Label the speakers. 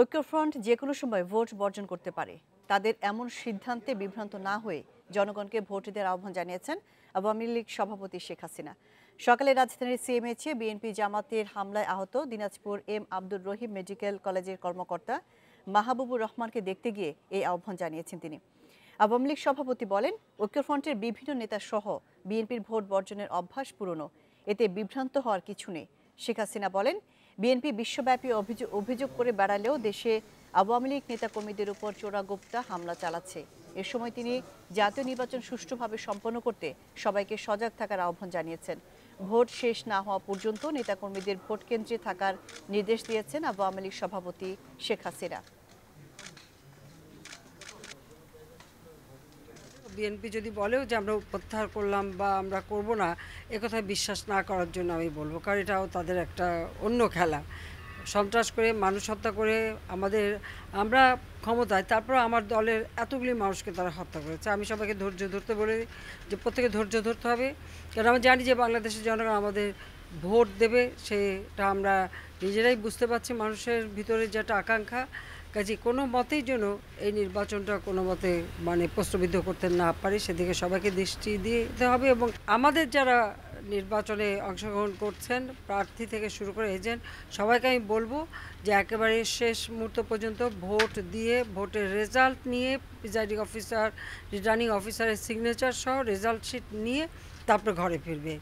Speaker 1: ঐক্যফ্রন্ট যে কোনো সময় ভোট বর্জন করতে পারে। তাদের এমন সিদ্ধান্তে বিভ্রান্ত না হয়ে জনগণকে ভোট দেওয়ার আহ্বান জানিয়েছেন আওয়ামী লীগ সভাপতি শেখ হাসিনা। সকালে রাজধানীর সিএমএইচে বিএনপি জামাতের হামলায় আহত দিনাজপুর এম আব্দুর রহিম মেডিকেল কলেজের কর্মকর্তা মাহবুবুর রহমানকে দেখতে গিয়ে এই আহ্বান জানিয়েছেন তিনি। আওয়ামী লীগ সভাপতি বলেন, ঐক্যফ্রন্টের বিভিন্ন নেতা সহ বিএনপির ভোট বর্জনের অভ্যাস পুরনো, এতে বিভ্রান্ত হওয়ার কিছু নেই। শেখ হাসিনা বলেন বিএনপি বিশ্বব্যাপী অভিযোগ করে বেড়ালেও দেশে আওয়ামী লীগ নেতাকর্মীদের উপর চোরাগোপ্তা হামলা চালাচ্ছে। এ সময় তিনি জাতীয় নির্বাচন সুষ্ঠুভাবে সম্পন্ন করতে সবাইকে সজাগ থাকার আহ্বান জানিয়েছেন। ভোট শেষ না হওয়া পর্যন্ত নেতাকর্মীদের ভোট কেন্দ্রে থাকার নির্দেশ দিয়েছেন আওয়ামী লীগ সভাপতি শেখ হাসিনা।
Speaker 2: বিএনপি যদি বলেও যে আমরা প্রত্যাহার করলাম বা আমরা করব না একথা বিশ্বাস না করার জন্য আমি বলব। কারণ এটাও তাদের একটা অন্য খেলা। সন্ত্রাস করে, মানুষ হত্যা করে, আমাদের, আমরা ক্ষমতায়, তারপর আমার দলের এতগুলি মানুষকে তারা হত্যা করেছে। আমি সবাইকে ধৈর্য ধরতে বলে যে প্রত্যেকে ধৈর্য ধরতে হবে। কারণ আমরা জানি যে বাংলাদেশের জনগণ আমাদের ভোট দেবে, সেটা আমরা নিজেরাই বুঝতে পারছি। মানুষের ভিতরে যেটা আকাঙ্ক্ষা কাজে কোনো মতেই যেন এই নির্বাচনটা কোনো মতে মানে প্রশ্নবিদ্ধ করতে না পারি, সেদিকে সবাইকে দৃষ্টি দিতে হবে এবং আমাদের যারা নির্বাচনে অংশগ্রহণ করছেন, প্রার্থী থেকে শুরু করে এজেন্ট, সবাইকে আমি বলব যে একেবারে শেষ মুহূর্ত পর্যন্ত ভোট দিয়ে, ভোটের রেজাল্ট নিয়ে, প্রিজাইডিং অফিসার, রিটার্নিং অফিসারের সিগনেচার সহ রেজাল্ট শিট নিয়ে তারপরে ঘরে ফিরবে।